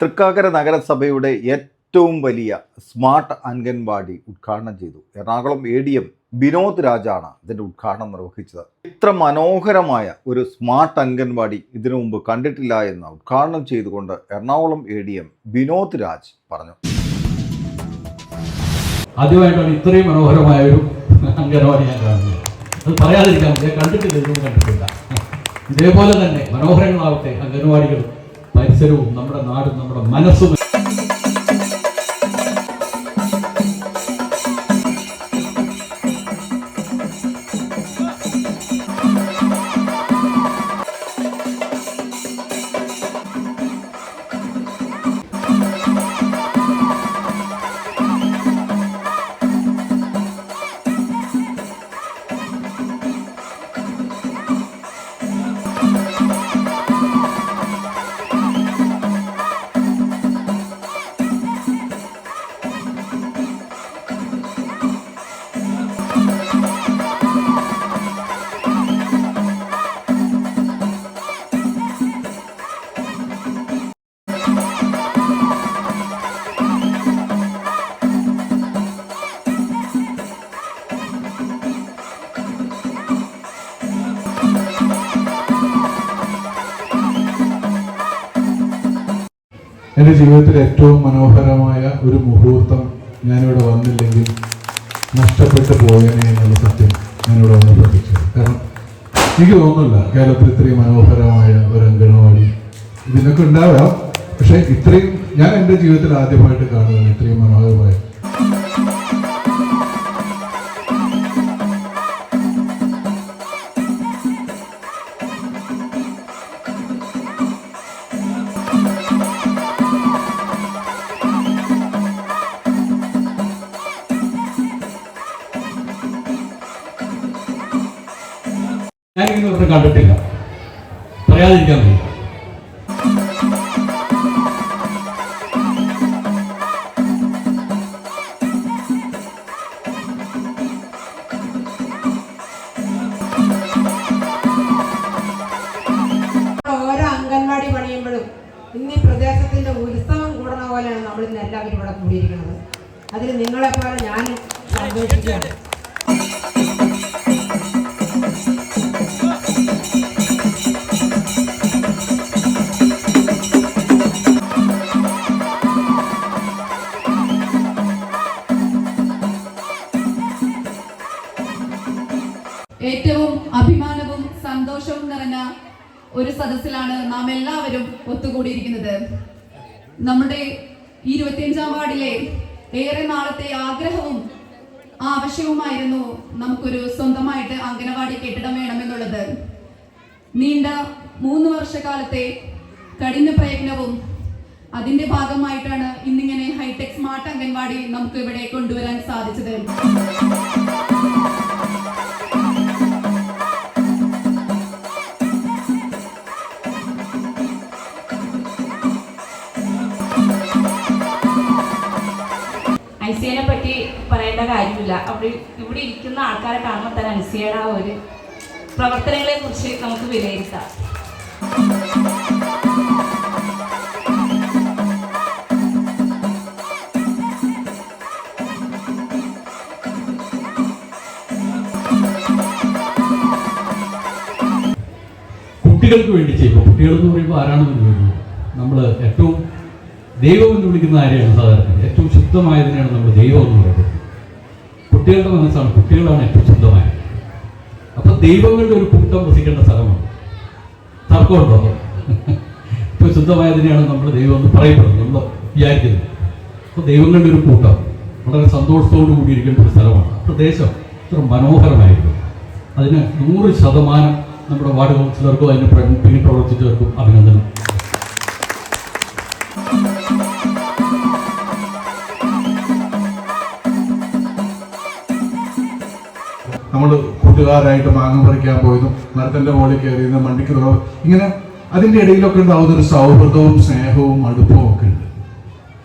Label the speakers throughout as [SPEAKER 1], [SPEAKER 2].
[SPEAKER 1] തൃക്കാക്കര നഗരസഭയുടെ ഏറ്റവും വലിയ സ്മാർട്ട് അംഗൻവാടി ഉദ്ഘാടനം ചെയ്തു. Ernakulam A D M Vinod രാജാണ് ഇതിന്റെ ഉദ്ഘാടനം നിർവഹിച്ചത്. ഇത്ര മനോഹരമായ ഒരു സ്മാർട്ട് അംഗൻവാടി ഇതിനു മുമ്പ് കണ്ടിട്ടില്ല എന്ന് ഉദ്ഘാടനം ചെയ്തുകൊണ്ട് Ernakulam A D M Vinod Raj പറഞ്ഞു.
[SPEAKER 2] ആദ്യമായിട്ടാണ് ഇത്രയും മനോഹരമായ ഒരു അംഗനവാടി ഞാൻ കാണുന്നത്. അത് പറയാതിരിക്കാം കണ്ടിട്ടില്ല ഇതൊന്നും കണ്ടിട്ടില്ല. ഇതേപോലെ തന്നെ മനോഹരങ്ങളാവട്ടെ അംഗനവാടികൾ പരിസരവും നമ്മുടെ നാടും നമ്മുടെ മനസ്സും
[SPEAKER 3] എന്റെ ജീവിതത്തിൽ ഏറ്റവും മനോഹരമായ ഒരു മുഹൂർത്തം ഞാനിവിടെ വന്നില്ലെങ്കിൽ നഷ്ടപ്പെട്ടു പോയനെ എന്നുള്ള സത്യം ഞാനിവിടെ വന്ന് പഠിച്ചത് കാരണം എനിക്ക് തോന്നുന്നില്ല കേരളത്തിൽ ഇത്രയും മനോഹരമായ ഒരു അംഗനവാടി ഇതിനൊക്കെ ഉണ്ടാവാം. പക്ഷേ ഇത്രയും ഞാൻ എന്റെ ജീവിതത്തിൽ ആദ്യമായിട്ട് കാണുകയാണ് ഇത്രയും മനോഹരമായ
[SPEAKER 2] ഒന്നും കണ്ടിട്ടില്ല. പറയാതിരിക്കാൻ വയ്യ.
[SPEAKER 4] അംഗൻവാടി പണിയുമ്പോഴും ഇന്ന് ഈ പ്രദേശത്തിന്റെ ഉത്സവം കൂടണ പോലെയാണ് നമ്മൾ ഇന്ന് എല്ലാവരും ഇവിടെ കൂടിയിരിക്കുന്നത്. അതിൽ നിങ്ങളെ പോലെ ഞാൻ സന്തോഷിക്കുകയാണ്.
[SPEAKER 5] ഒരു സദസ്സിലാണ് നാം എല്ലാവരും ഒത്തുകൂടിയിരിക്കുന്നത്. നമ്മുടെ ഇരുപത്തിയഞ്ചാം വാർഡിലെ ഏറെ നാളത്തെ ആഗ്രഹവും ആവശ്യവുമായിരുന്നു നമുക്കൊരു സ്വന്തമായിട്ട് അംഗനവാടി കെട്ടിടം വേണമെന്നുള്ളത്. നീണ്ട മൂന്ന് വർഷക്കാലത്തെ കഠിന പ്രയത്നവും അതിന്റെ ഭാഗമായിട്ടാണ് ഇന്നിങ്ങനെ ഹൈടെക് സ്മാർട്ട് അംഗൻവാടി നമുക്ക് ഇവിടെ കൊണ്ടുവരാൻ സാധിച്ചത്.
[SPEAKER 6] ഐസിയനെ പറ്റി പറയേണ്ട കാര്യമില്ല. അവിടെ ഇവിടെ ഇരിക്കുന്ന ആൾക്കാരെ കാണുമ്പോൾ തന്നെ അനുസയുടെ ആ ഒരു പ്രവർത്തനങ്ങളെ കുറിച്ച് നമുക്ക് വിലയിരുത്താം.
[SPEAKER 2] കുട്ടികൾക്ക് വേണ്ടി ചെയ്യുമ്പോൾ കുട്ടികൾ എന്ന് പറയുമ്പോൾ ആരാണെന്ന് ചോദിക്കുമ്പോൾ നമ്മൾ ഏറ്റവും ദൈവം എന്ന് വിളിക്കുന്ന ആരെയാണ് സാധാരണ. ഏറ്റവും ശുദ്ധമായതിനെയാണ് നമ്മൾ ദൈവം എന്ന് പറയുന്നത്. കുട്ടികളുടെ മനസ്സാണ് കുട്ടികളാണ് ഏറ്റവും ശുദ്ധമായത്. അപ്പൊ ദൈവങ്ങളുടെ ഒരു കൂട്ടം വസിക്കേണ്ട സ്ഥലമാണ്. തർക്കമുണ്ടോ? ഇപ്പൊ ശുദ്ധമായതിനെയാണ് നമ്മൾ ദൈവം എന്ന് പറയപ്പെടുന്നത്. നമ്മൾ വിചാരിക്കുന്നത് അപ്പൊ ദൈവങ്ങളുടെ ഒരു കൂട്ടം വളരെ സന്തോഷത്തോടു കൂടിയിരിക്കേണ്ട ഒരു സ്ഥലമാണ്. പ്രദേശം ഇത്ര മനോഹരമായിരുന്നു. അതിന് നൂറ് ശതമാനം നമ്മുടെ വാർഡ് കൗൺസിലർക്കും അതിന് പിന്നിൽ പ്രവർത്തിച്ചവർക്കും അഭിനന്ദനം.
[SPEAKER 3] നമ്മൾ കൂട്ടുകാരായിട്ട് മാങ്ങ പറിക്കാൻ പോയതും മരത്തിന്റെ മുകളിൽ കയറിയതും മണ്ടിക്ക് തുടങ്ങും ഇങ്ങനെ അതിന്റെ ഇടയിലൊക്കെ ഉണ്ടാവുന്ന ഒരു സൗഹൃദവും സ്നേഹവും അടുപ്പവും ഒക്കെ ഉണ്ട്.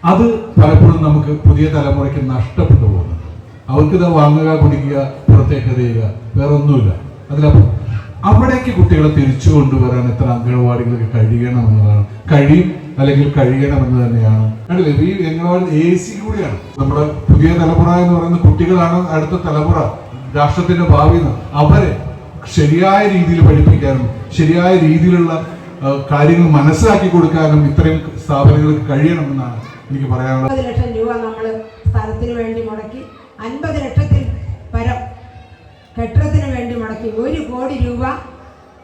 [SPEAKER 3] അത് പലപ്പോഴും നമുക്ക് പുതിയ തലമുറയ്ക്ക് നഷ്ടപ്പെട്ടു പോകുന്നുണ്ട്. അവർക്ക് ഇത് വാങ്ങുക കുടിക്കുക പുറത്തേക്ക് എറിയുക വേറെ ഒന്നുമില്ല അതിലപ്പോൾ അവിടേക്ക് കുട്ടികളെ തിരിച്ചു കൊണ്ടുവരാൻ എത്ര അംഗനവാടികൾക്ക് കഴിയണം എന്നതാണ്. കഴിയും അല്ലെങ്കിൽ കഴിയണം എന്ന് തന്നെയാണ്. കണ്ടില്ലേ? ഈ അംഗനവാടി എ സി കൂടിയാണ്. നമ്മുടെ പുതിയ തലമുറ എന്ന് പറയുന്ന കുട്ടികളാണ് അടുത്ത തലമുറ. രാഷ്ട്രത്തിന്റെ ഭാവി അവരെ ശരിയായ രീതിയിൽ പഠിപ്പിക്കാനും ശരിയായ രീതിയിലുള്ള കാര്യങ്ങൾ മനസ്സിലാക്കി കൊടുക്കാനും ഇത്രയും സ്ഥാപനങ്ങൾക്ക് കഴിയണമെന്നാണ് എനിക്ക് പറയാനുള്ളത്.
[SPEAKER 4] അൻപത് ലക്ഷം രൂപ നമ്മൾ സ്ഥലത്തിന് വേണ്ടി മുടക്കി അൻപത് ലക്ഷത്തിൽ പരം കെട്ടിടത്തിന് വേണ്ടി മുടക്കി ഒരു കോടി രൂപ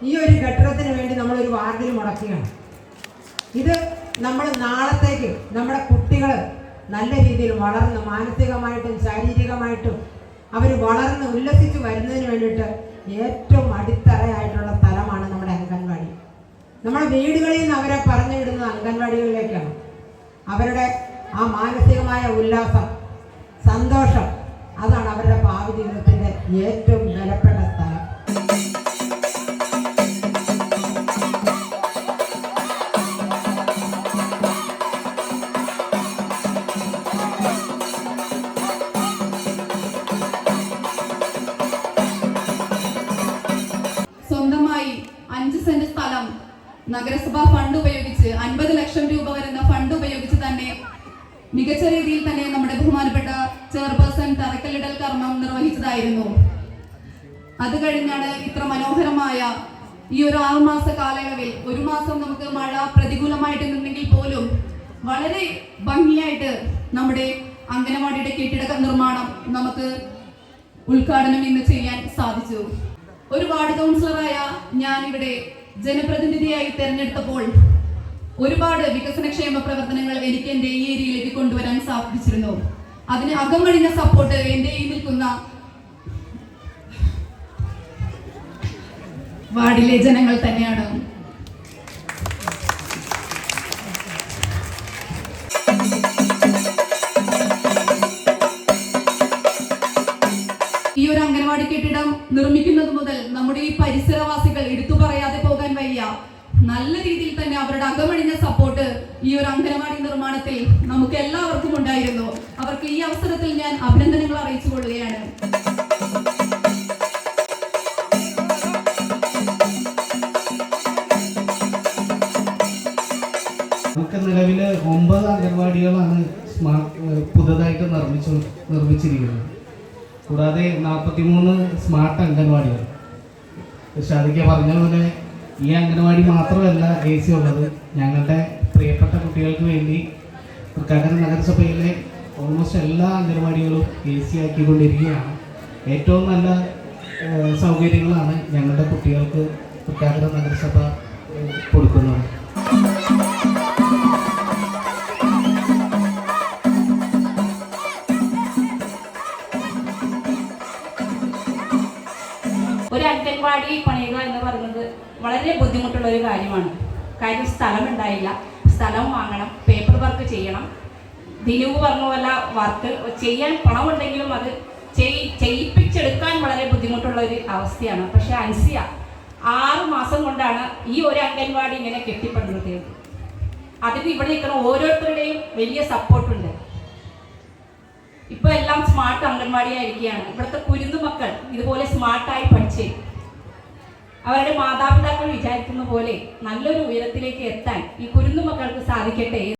[SPEAKER 4] ഈ ഒരു കെട്ടിടത്തിന് വേണ്ടി നമ്മൾ ഒരു വാർഡിൽ മുടക്കുകയാണ്. ഇത് നമ്മൾ നാളത്തേക്ക് നമ്മുടെ കുട്ടികൾ നല്ല രീതിയിൽ വളർന്ന് മാനസികമായിട്ടും ശാരീരികമായിട്ടും അവർ വളർന്ന് ഉല്ലസിച്ച് വരുന്നതിന് വേണ്ടിയിട്ട് ഏറ്റവും അടിത്തറയായിട്ടുള്ള സ്ഥലമാണ് നമ്മുടെ അംഗൻവാടി. നമ്മുടെ വീടുകളിൽ നിന്ന് അവരെ പറഞ്ഞു വിടുന്നത് അംഗൻവാടികളിലേക്കാണ്. അവരുടെ ആ മാനസികമായ ഉല്ലാസം സന്തോഷം അതാണ് അവരുടെ ഭാവി ജീവിതത്തിന്റെ ഏറ്റവും വിലപ്പെട്ട
[SPEAKER 5] രീതിയിൽ തന്നെ നമ്മുടെ ബഹുമാനപ്പെട്ട ചെയർപേഴ്സൺ തറക്കല്ലിടൽ കർമ്മം നിർവഹിച്ചതായിരുന്നു. അത് കഴിഞ്ഞാണ് ഇത്ര മനോഹരമായ ഈ ഒരു ആറുമാസ കാലയളവിൽ ഒരു മാസം നമുക്ക് മഴ പ്രതികൂലമായിട്ട് നിന്നെങ്കിൽ പോലും വളരെ ഭംഗിയായിട്ട് നമ്മുടെ അംഗനവാടിയുടെ കെട്ടിട നിർമ്മാണം നമുക്ക് ഉദ്ഘാടനം ഇന്ന് ചെയ്യാൻ സാധിച്ചു. ഒരു വാർഡ് കൗൺസിലറായ ഞാൻ ഇവിടെ ജനപ്രതിനിധിയായി തെരഞ്ഞെടുത്തപ്പോൾ ഒരുപാട് വികസനക്ഷേമ പ്രവർത്തനങ്ങൾ എനിക്ക് എന്റെ ഈ ഏരിയയിലേക്ക് കൊണ്ടുവരാൻ സാധിച്ചിരുന്നു. അതിന് അകമഴിഞ്ഞ സപ്പോർട്ട് എന്റെ ഈ നിൽക്കുന്ന വാർഡിലെ ജനങ്ങൾ തന്നെയാണ്. ഈ ഒരു അംഗനവാടി കെട്ടിടം നിർമ്മിക്കുന്നത് മുതൽ നമ്മുടെ ഈ പരിസരവാസികൾ എടുത്തു നല്ല രീതിയിൽ തന്നെ അവരുടെ അകമഴിഞ്ഞ സപ്പോർട്ട് ഈ ഒരു അംഗനവാടി നിർമ്മാണത്തിൽ നമുക്ക് എല്ലാവർക്കും ഉണ്ടായിരുന്നു. അവർക്ക് ഈ അവസരത്തിൽ ഞാൻ അഭിനന്ദനങ്ങൾ അറിയിച്ചു കൊള്ളുകയാണ്
[SPEAKER 7] നമുക്ക് നിലവിൽ ഒമ്പത് അംഗൻവാടികളാണ് പുതുതായിട്ട് നിർമ്മിച്ചു നിർമ്മിച്ചിരിക്കുന്നത്. കൂടാതെ നാൽപ്പത്തിമൂന്ന് സ്മാർട്ട് അംഗൻവാടികൾ. ഷാദിക്ക പറഞ്ഞ പോലെ ഈ അംഗനവാടി മാത്രമല്ല എ സി ഉള്ളത്. ഞങ്ങളുടെ പ്രിയപ്പെട്ട കുട്ടികൾക്ക് വേണ്ടി തൃക്കാക്കര നഗരസഭയിലെ ഓൾമോസ്റ്റ് എല്ലാ അംഗനവാടികളും എ സി ആക്കിക്കൊണ്ടിരിക്കുകയാണ്. ഏറ്റവും നല്ല സൗകര്യങ്ങളാണ് ഞങ്ങളുടെ കുട്ടികൾക്ക് തൃക്കാക്കര നഗരസഭ കൊടുക്കുന്നത്.
[SPEAKER 6] ഒരു അംഗൻവാടി പണിയുക എന്ന് പറയുന്നത് വളരെ ബുദ്ധിമുട്ടുള്ള ഒരു കാര്യമാണ്. കാര്യം സ്ഥലം ഉണ്ടായില്ല സ്ഥലം വാങ്ങണം പേപ്പർ വർക്ക് ചെയ്യണം. ദിനൂപ് പറഞ്ഞ പോലെ വർക്ക് ചെയ്യാൻ പണമുണ്ടെങ്കിലും അത് ചെയ് ചെയ്യിപ്പിച്ചെടുക്കാൻ വളരെ ബുദ്ധിമുട്ടുള്ള ഒരു അവസ്ഥയാണ്. പക്ഷെ അൻസിയ ആറ് മാസം കൊണ്ടാണ് ഈ ഒരു അംഗൻവാടി ഇങ്ങനെ കെട്ടിപ്പടുത്തത് അതിന് ഇവിടെ നിൽക്കുന്ന ഓരോരുത്തരുടെയും വലിയ സപ്പോർട്ടുണ്ട് ഇപ്പൊ എല്ലാം സ്മാർട്ട് അംഗൻവാടി ആയിരിക്കുകയാണ് ഇവിടുത്തെ കുരുന്നു മക്കൾ ഇതുപോലെ സ്മാർട്ടായി പഠിച്ച് അവരുടെ മാതാപിതാക്കൾ വിചാരിക്കുന്ന പോലെ നല്ലൊരു ഉയരത്തിലേക്ക് എത്താൻ ഈ കുരുന്നു മക്കൾക്ക് സാധിക്കട്ടെ